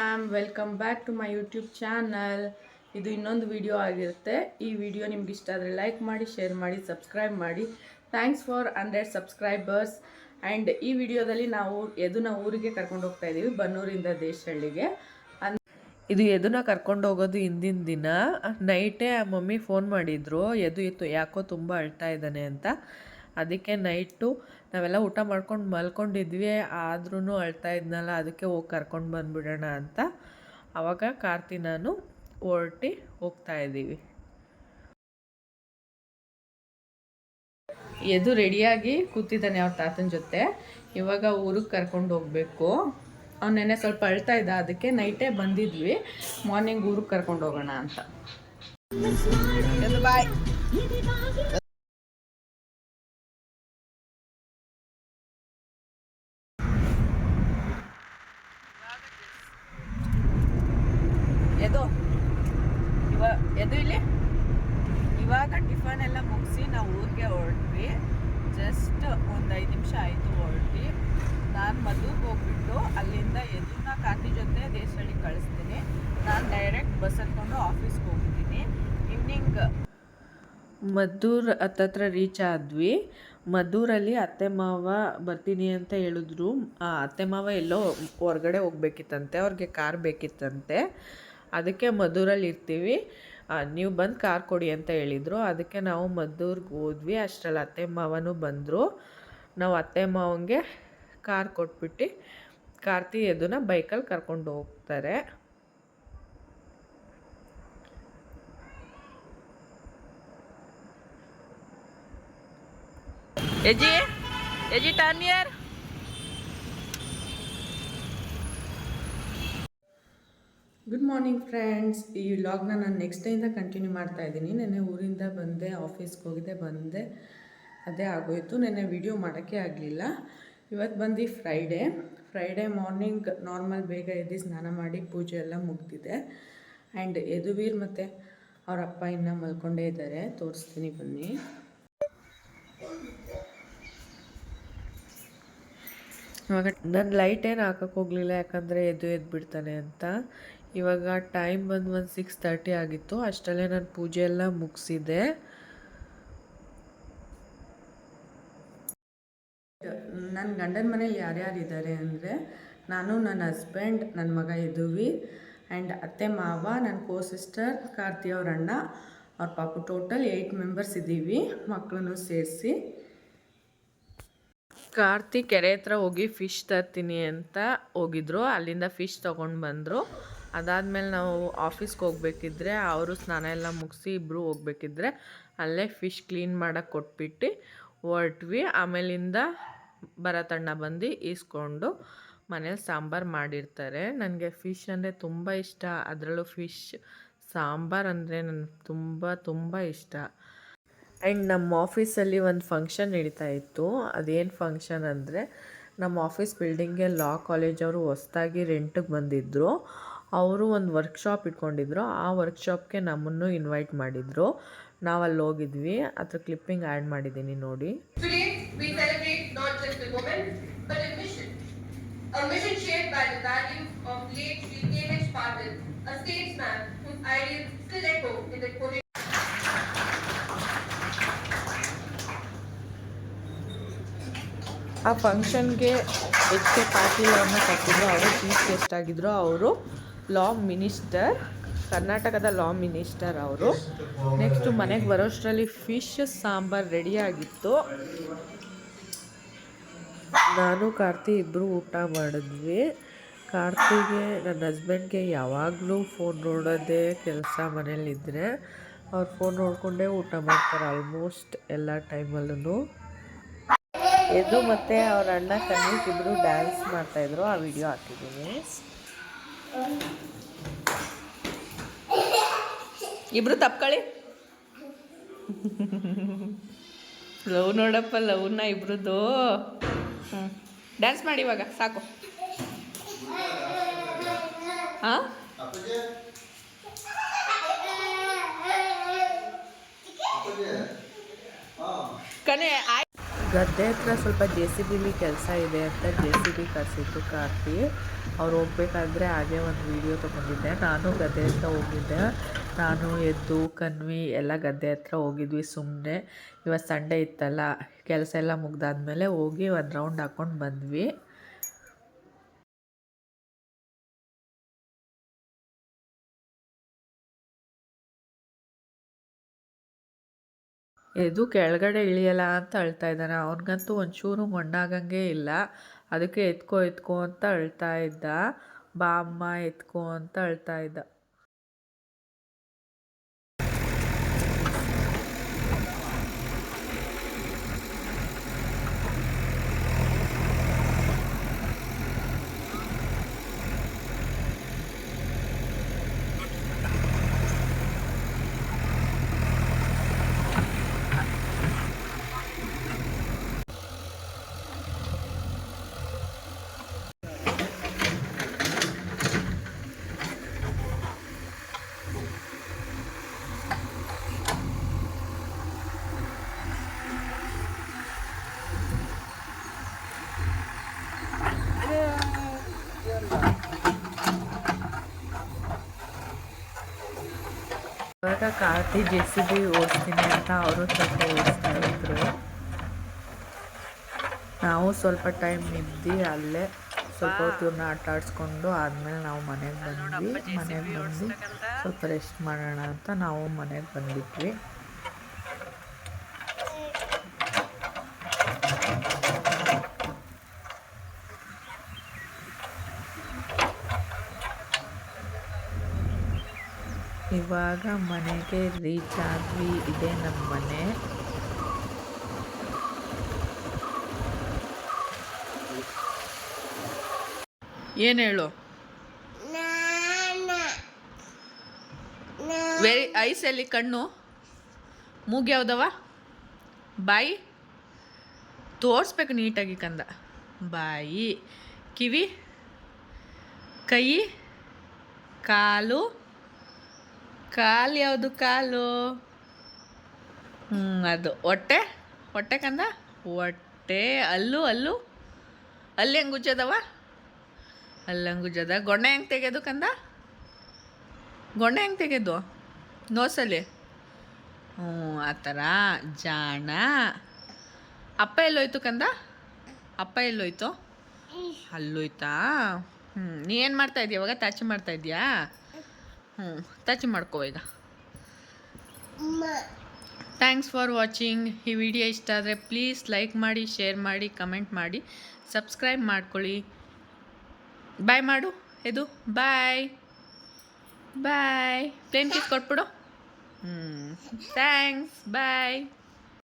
Ma'am welcome back to my YouTube channel ಇದು ಇನ್ನೊಂದು video ಆಗಿರುತ್ತೆ. ಈ ವಿಡಿಯೋ ನಿಮ್ಗೆ ಇಷ್ಟ ಆದರೆ ಲೈಕ್ ಮಾಡಿ ಶೇರ್ ಮಾಡಿ ಸಬ್ಸ್ಕ್ರೈಬ್ ಮಾಡಿ. Thanks for hundred subscribers and ಈ ವಿಡಿಯೋದಲ್ಲಿ ನಾವು ಎದುನ ಊರಿಗೆ ಕರ್ಕೊಂಡು ಹೋಗ್ತಾ ಇದ್ದೀವಿ ಬನ್ನೂರಿಂದ ದೇಶಹಳ್ಳಿಗೆ. ಇದು ಎದುನ ಕರ್ಕೊಂಡು ಹೋಗೋದು ಹಿಂದಿನ ದಿನ. ನೈಟೇ ಮಮ್ಮಿ ಫೋನ್ ಮಾಡಿದ್ರು. ಎದು ಇತ್ತು ಯಾಕೋ ತುಂಬ ಅಳ್ತಾ ಇದ್ದಾನೆ ಅಂತ. ಅದಕ್ಕೆ ನೈಟು ನಾವೆಲ್ಲ ಊಟ ಮಾಡ್ಕೊಂಡು ಮಲ್ಕೊಂಡಿದ್ವಿ ಆದ್ರೂ ಅಳ್ತಾ ಇದ್ನಲ್ಲ ಅದಕ್ಕೆ ಹೋಗಿ ಕರ್ಕೊಂಡು ಬಂದುಬಿಡೋಣ ಅಂತ. ಆವಾಗ ಕಾರ್ತಿ ನಾನು ಹೊರಟಿ ಹೋಗ್ತಾ ಇದ್ದೀವಿ. ಎದು ರೆಡಿಯಾಗಿ ಕೂತಿದ್ದಾನೆ ಅವ್ರ ತಾತನ ಜೊತೆ. ಇವಾಗ ಊರಿಗೆ ಕರ್ಕೊಂಡು ಹೋಗಬೇಕು. ಅವ್ನು ನೆನ್ನೆ ಸ್ವಲ್ಪ ಅಳ್ತಾ ಇದ್ದ ಅದಕ್ಕೆ ನೈಟೇ ಬಂದಿದ್ವಿ. ಮಾರ್ನಿಂಗ್ ಊರಿಗೆ ಕರ್ಕೊಂಡು ಹೋಗೋಣ ಅಂತ. ಬಾಯ್ ಎದು ಇವ ಎದು ಇಲ್ಲಿ ಇವಾಗ ಟಿಫನ್ ಎಲ್ಲ ಮುಗಿಸಿ ನಾವು ಊರಿಗೆ ಹೊರಟ್ವಿ. ಜಸ್ಟ್ ಒಂದು ಐದು ನಿಮಿಷ ಆಯಿತು ಹೊರಟ್ವಿ ನಾನು ಮದುವೆಗೆ ಹೋಗ್ಬಿಟ್ಟು ಅಲ್ಲಿಂದ ಎದುರ್ನ ಕಾರ್ತಿ ಜೊತೆ ದೇಶಹಳ್ಳಿ ಕಳಿಸ್ತೀನಿ. ನಾನು ಡೈರೆಕ್ಟ್ ಬಸ್ ಹತ್ಕೊಂಡು ಆಫೀಸ್ಗೆ ಹೋಗ್ತೀನಿ ಈವ್ನಿಂಗ್ ಮದ್ದೂರ್ ಹತ್ತತ್ರ ರೀಚ್ ಆದ್ವಿ. ಮದ್ದೂರಲ್ಲಿ ಅತ್ತೆ ಮಾವ ಬರ್ತೀನಿ ಅಂತ ಹೇಳಿದ್ರು. ಅತ್ತೆ ಮಾವ ಎಲ್ಲೋ ಹೊರಗಡೆ ಹೋಗ್ಬೇಕಿತ್ತಂತೆ, ಅವ್ರಿಗೆ ಕಾರ್ ಬೇಕಿತ್ತಂತೆ. ಅದಕ್ಕೆ ಮದ್ದೂರಲ್ಲಿ ಇರ್ತೀವಿ. ನೀವು ಬಂದು ಕಾರ್ ಕೊಡಿ ಅಂತ ಹೇಳಿದರು. ಅದಕ್ಕೆ ನಾವು ಮದ್ದೂರ್ಗೆ ಹೋದ್ವಿ. ಅಷ್ಟರಲ್ಲಿ ಅತ್ತೆ ಮಾವನೂ ಬಂದರು. ನಾವು ಅತ್ತೆ ಮಾವನಿಗೆ ಕಾರ್ ಕೊಟ್ಬಿಟ್ಟು ಕಾರ್ತಿ ಎದುನ ಬೈಕಲ್ಲಿ ಕರ್ಕೊಂಡು ಹೋಗ್ತಾರೆ. ಎಜಿ ಎಜಿ ಟರ್ನ್ ಗುಡ್ ಮಾರ್ನಿಂಗ್ ಫ್ರೆಂಡ್ಸ್ ಈ ವ್ಲಾಗ್ನ ನಾನು ನೆಕ್ಸ್ಟ್ ಡೇಯಿಂದ ಕಂಟಿನ್ಯೂ ಮಾಡ್ತಾ ಇದ್ದೀನಿ. ನೆನ್ನೆ ಊರಿಂದ ಬಂದೆ ಆಫೀಸ್ಗೆ ಹೋಗಿದ್ದೆ, ಬಂದೆ. ಅದೇ ಆಗೋಯ್ತು. ನೆನ್ನೆ ವಿಡಿಯೋ ಮಾಡೋಕ್ಕೆ ಆಗಲಿಲ್ಲ. ಇವತ್ತು ಬಂದು ಫ್ರೈಡೇ ಫ್ರೈಡೇ ಮಾರ್ನಿಂಗ್ ನಾರ್ಮಲ್ ಬೇಗ ಎದ್ದು ಸ್ನಾನ ಮಾಡಿ ಪೂಜೆ ಎಲ್ಲ ಮುಗ್ದಿದೆ. ಆ್ಯಂಡ್ ಯದುವೀರ್ ಮತ್ತು ಅವ್ರ ಅಪ್ಪ ಇನ್ನೂ ಮಲ್ಕೊಂಡೇ ಇದ್ದಾರೆ. ತೋರಿಸ್ತೀನಿ ಬನ್ನಿ. ಇವಾಗ ನಾನು ಲೈಟ್ ಏನು ಹಾಕಕ್ಕೆ ಹೋಗಲಿಲ್ಲ ಯಾಕಂದರೆ ಎದ್ದು ಎದ್ದು ಬಿಡ್ತಾನೆ ಅಂತ. ಇವಾಗ ಟೈಮ್ ಬಂದು ಒಂದು ಸಿಕ್ಸ್ ತರ್ಟಿ ಆಗಿತ್ತು. ಅಷ್ಟರಲ್ಲೇ ನಾನು ಪೂಜೆ ಎಲ್ಲ ಮುಗಿಸಿದೆ ನನ್ನ ಗಂಡನ ಮನೇಲಿ ಯಾರ್ಯಾರು ಇದ್ದಾರೆ ಅಂದರೆ ನಾನು ನನ್ನ ಹಸ್ಬೆಂಡ್ ನನ್ನ ಮಗ ಇದ್ದೀವಿ ಆ್ಯಂಡ್ ಅತ್ತೆ ಮಾವ ನನ್ನ ಕೋ ಸಿಸ್ಟರ್ ಕಾರ್ತಿ ಅವ್ರ ಅಣ್ಣ ಅವ್ರ ಪಾಪು ಟೋಟಲ್ ಏಯ್ಟ್ ಮೆಂಬರ್ಸ್ ಇದ್ದೀವಿ ಮಕ್ಕಳನ್ನು ಸೇರಿಸಿ. ಕಾರ್ತಿ ಕೆರೆ ಹತ್ರ ಹೋಗಿ ಫಿಶ್ ತರ್ತೀನಿ ಅಂತ ಹೋಗಿದ್ರು. ಅಲ್ಲಿಂದ ಫಿಶ್ ತೊಗೊಂಡು ಬಂದರು. ಅದಾದಮೇಲೆ ನಾವು ಆಫೀಸ್ಗೆ ಹೋಗ್ಬೇಕಿದ್ರೆ ಅವರು ಸ್ನಾನ ಎಲ್ಲ ಮುಗಿಸಿ ಇಬ್ಬರು ಹೋಗ್ಬೇಕಿದ್ರೆ ಅಲ್ಲೇ ಫಿಶ್ ಕ್ಲೀನ್ ಮಾಡೋಕ್ಕೆ ಕೊಟ್ಬಿಟ್ಟು ಹೊರಟ್ವಿ. ಆಮೇಲಿಂದ ಭರತಣ್ಣ ಬಂದು ಈಸ್ಕೊಂಡು ಮನೇಲಿ ಸಾಂಬಾರು ಮಾಡಿರ್ತಾರೆ. ನನಗೆ ಫಿಶ್ ಅಂದರೆ ತುಂಬ ಇಷ್ಟ. ಅದರಲ್ಲೂ ಫಿಶ್ ಸಾಂಬಾರು ಅಂದರೆ ನನಗೆ ತುಂಬ ತುಂಬ ಇಷ್ಟ. ಆ್ಯಂಡ್ ನಮ್ಮ ಆಫೀಸಲ್ಲಿ ಒಂದು ಫಂಕ್ಷನ್ ನಡೀತಾ ಇತ್ತು. ಅದೇನು ಫಂಕ್ಷನ್ ಅಂದರೆ ನಮ್ಮ ಆಫೀಸ್ ಬಿಲ್ಡಿಂಗ್ಗೆ ಲಾ ಕಾಲೇಜ್ ಅವರು ಹೊಸ್ದಾಗಿ ರೆಂಟಿಗೆ ಬಂದಿದ್ದರು. ಅವರು ಒಂದು ವರ್ಕ್ಶಾಪ್ ಇಟ್ಕೊಂಡಿದ್ರು. ಆ ವರ್ಕ್ಶಾಪ್ಗೆ ನಮ್ಮನ್ನು ಇನ್ವೈಟ್ ಮಾಡಿದ್ರು. ನಾವು ಅಲ್ಲಿ ಹೋಗಿದ್ವಿ. ಅದ್ರ ಕ್ಲಿಪ್ಪಿಂಗ್ ಆ್ಯಡ್ ಮಾಡಿದ್ದೀನಿ ನೋಡಿ. ಆ ಫಂಕ್ಷನ್ಗೆ ಎಚ್ ಕೆ ಪಾಟೀಲ್ ಅವ್ರನ್ನ ಕಟ್ಟಿದ್ರು ಅವರು ಫೀಸ್ ಎಷ್ಟಾಗಿದ್ರು ಆಗಿದ್ರು. ಅವರು ಲಾ ಮಿನಿಸ್ಟರ್ ಕರ್ನಾಟಕದ ಲಾ ಮಿನಿಸ್ಟರ್ ಅವರು. ನೆಕ್ಸ್ಟು ಮನೆಗೆ ಬರೋಷ್ಟರಲ್ಲಿ ಫಿಶ್ ಸಾಂಬಾರು ರೆಡಿಯಾಗಿತ್ತು ನಾನು, ಕಾರ್ತಿ ಇಬ್ಬರು ಊಟ ಮಾಡಿದ್ವಿ. ಕಾರ್ತಿಗೆ ನನ್ನ ಹಸ್ಬೆಂಡ್ಗೆ ಯಾವಾಗಲೂ ಫೋನ್ ನೋಡೋದೇ ಕೆಲಸ ಮನೇಲಿದ್ದರೆ ಅವ್ರು ಫೋನ್ ನೋಡಿಕೊಂಡೇ ಊಟ ಮಾಡ್ತಾರೆ ಆಲ್ಮೋಸ್ಟ್ ಎಲ್ಲ ಟೈಮಲ್ಲೂ ಎದು ಮತ್ತು ಅವ್ರ ಅಣ್ಣ ಕಣ್ಣಿಗೆ ಇಬ್ಬರು ಡ್ಯಾನ್ಸ್ ಮಾಡ್ತಾಯಿದ್ರು ಆ ವಿಡಿಯೋ ಹಾಕಿದ್ದೀನಿ. ಇಬ್ರು ತಪ್ಕೊಳ್ಳಿ. ಲವ್ ನೋಡಪ್ಪ ಲವ್ನ ಇಬ್ರದ್ದು ಹ್ಞೂ ಡ್ಯಾನ್ಸ್ ಮಾಡಿ ಇವಾಗ ಸಾಕು. ಹಾಂ? ಕನೆ ಆಯ್ ಗದ್ದೆ ಹತ್ರ ಸ್ವಲ್ಪ ಜೆ ಸಿ ಬಿಲಿ ಕೆಲಸ ಇದೆ ಅಂತ ಜೆ ಸಿ ಬಿ ಕರೆಸಿತ್ತು ಕಾರ್ತಿ. ಅವ್ರು ಹೋಗ್ಬೇಕಾದ್ರೆ ಹಾಗೆ ಒಂದು ವಿಡಿಯೋ ತೊಗೊಂಡಿದ್ದೆ. ನಾನು ಗದ್ದೆ ಹತ್ರ ಹೋಗಿದ್ದೆ. ನಾನು ಎದ್ದು ಕನ್ವಿ ಎಲ್ಲ ಗದ್ದೆ ಹತ್ರ ಹೋಗಿದ್ವಿ ಸುಮ್ಮನೆ ಇವತ್ತು ಸಂಡೇ ಇತ್ತಲ್ಲ, ಕೆಲಸ ಎಲ್ಲ ಮುಗ್ದಾದ್ಮೇಲೆ ಹೋಗಿ ಒಂದು ರೌಂಡ್ ಹಾಕ್ಕೊಂಡು ಬಂದ್ವಿ. ಎದು ಕೆಳಗಡೆ ಇಳಿಯಲ್ಲ ಅಂತ ಅಳ್ತಾ ಇದ್ದಾನೆ. ಅವನಿಗಂತೂ ಒಂಚೂರು ಮಣ್ಣಾಗಂಗೆ ಇಲ್ಲ. ಅದಕ್ಕೆ ಎತ್ಕೋ ಎತ್ಕೋ ಅಂತ ಅಳ್ತಾ ಇದ್ದ. ಬಾ ಅಮ್ಮ, ಎತ್ಕೋ ಅಂತ ಅಳ್ತಾ ಇದ್ದ. ಇವಾಗ ಕಾರ್ತಿ ಜೆ ಸಿ ಬಿ ಓಡಿಸ್ತೀನಿ ಅಂತ ಅವರು ಸ್ವಲ್ಪ ಓಡಿಸ್ತಾ ಇದ್ರು. ನಾವು ಸ್ವಲ್ಪ ಟೈಮ್ ನಿದ್ದಿ ಅಲ್ಲೇ ಸ್ವಲ್ಪ ಹೊತ್ತು ಆಟ ಆಡಿಸ್ಕೊಂಡು ಆದಮೇಲೆ ನಾವು ಮನೆಗೆ ಬಂದ್ವಿ. ಮನೆಗೆ ಬಂದು ಸ್ವಲ್ಪ ರೆಸ್ಟ್ ಮಾಡೋಣ ಅಂತ ನಾವು ಮನೆಗೆ ಬಂದಿದ್ವಿ. ಇವಾಗ ಮನೆಗೆ ರೀಚ್ ಆದ್ವಿ, ಇದೆ ನಮ್ಮ ಮನೆ. ಏನು ಹೇಳು? ವೆರಿ ಐಸ್ ಎಲ್ಲಿ ಕಣ್ಣು. ಮೂಗ್ ಯಾವ್ದವ? ಬಾಯಿ? ತೋರಿಸ್ಬೇಕು ನೀಟಾಗಿ ಕಂದ. ಬಾಯಿ. ಕಿವಿ? ಕೈ? ಕಾಲು? ಕಾಲು ಯಾವುದು ಕಾಲು? ಹ್ಞೂ ಅದು ಹೊಟ್ಟೆ? ಹೊಟ್ಟೆ ಕಂದ? ಹೊಟ್ಟೆ. ಅಲ್ಲು ಅಲ್ಲು? ಅಲ್ಲಿ ಹೆಂಗೆ ಗುಜ್ಜದವ ಅಲ್ಲಿ ಹೆಂಗೆ ಉಜ್ಜದ? ಗೊಣ್ಣೆ ಹೆಂಗೆ ತೆಗೆದು ಕಂದ? ಗೊಣ್ಣೆ ಹೆಂಗೆ ತೆಗೆದು? ನೋಸಲ್ಲಿ? ಹ್ಞೂ ಆ ಥರ ಜಾಣ. ಅಪ್ಪ ಎಲ್ಲೋಯ್ತು ಕಂದ? ಅಪ್ಪ ಎಲ್ಲೋಯ್ತು? ಅಲ್ಲೋಯ್ತಾ? ಹ್ಞೂ ನೀ ಏನು ಮಾಡ್ತಾ ಇದೀಯ? ಇವಾಗ ತಾಚಿ ಮಾಡ್ತಾ ಇದೀಯಾ? ಹ್ಞೂ ಟಚ್ ಮಾಡ್ಕೋ ಈಗ. ಥ್ಯಾಂಕ್ಸ್ ಫಾರ್ ವಾಚಿಂಗ್ ಈ ವಿಡಿಯೋ ಇಷ್ಟ ಆದರೆ ಪ್ಲೀಸ್ ಲೈಕ್ ಮಾಡಿ ಶೇರ್ ಮಾಡಿ ಕಮೆಂಟ್ ಮಾಡಿ. ಸಬ್ಸ್ಕ್ರೈಬ್ ಮಾಡ್ಕೊಳ್ಳಿ. ಬಾಯ್ ಮಾಡು. ಇದು ಬಾಯ್ ಬಾಯ್ ಪ್ಲೇನ್ ಕಿಸ್ ಕೊಟ್ಬಿಡು. ಹ್ಞೂ ಥ್ಯಾಂಕ್ಸ್ ಬಾಯ್